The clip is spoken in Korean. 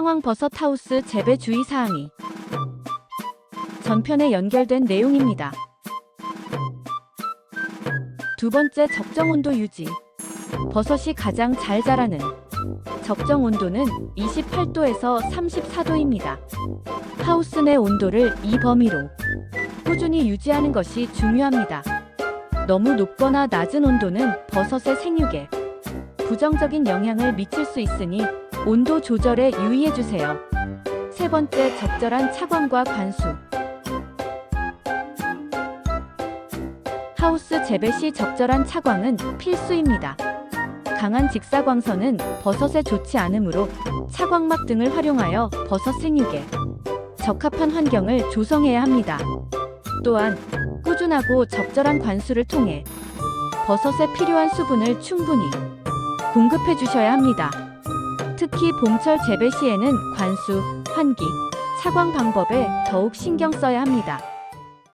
상황 버섯 하우스 재배 주의사항이 전편에 연결된 내용입니다. 두 번째 적정 온도 유지. 버섯이 가장 잘 자라는 적정 온도는 28도에서 34도입니다. 하우스 내 온도를 이 범위로 꾸준히 유지하는 것이 중요합니다. 너무 높거나 낮은 온도는 버섯의 생육에 부정적인 영향을 미칠 수 있으니 온도 조절에 유의해 주세요. 세 번째, 적절한 차광과 관수. 하우스 재배 시 적절한 차광은 필수입니다. 강한 직사광선은 버섯에 좋지 않으므로 차광막 등을 활용하여 버섯 생육에 적합한 환경을 조성해야 합니다. 또한 꾸준하고 적절한 관수를 통해 버섯에 필요한 수분을 충분히 공급해 주셔야 합니다. 특히 봄철 재배 시에는 관수, 환기, 차광 방법에 더욱 신경 써야 합니다.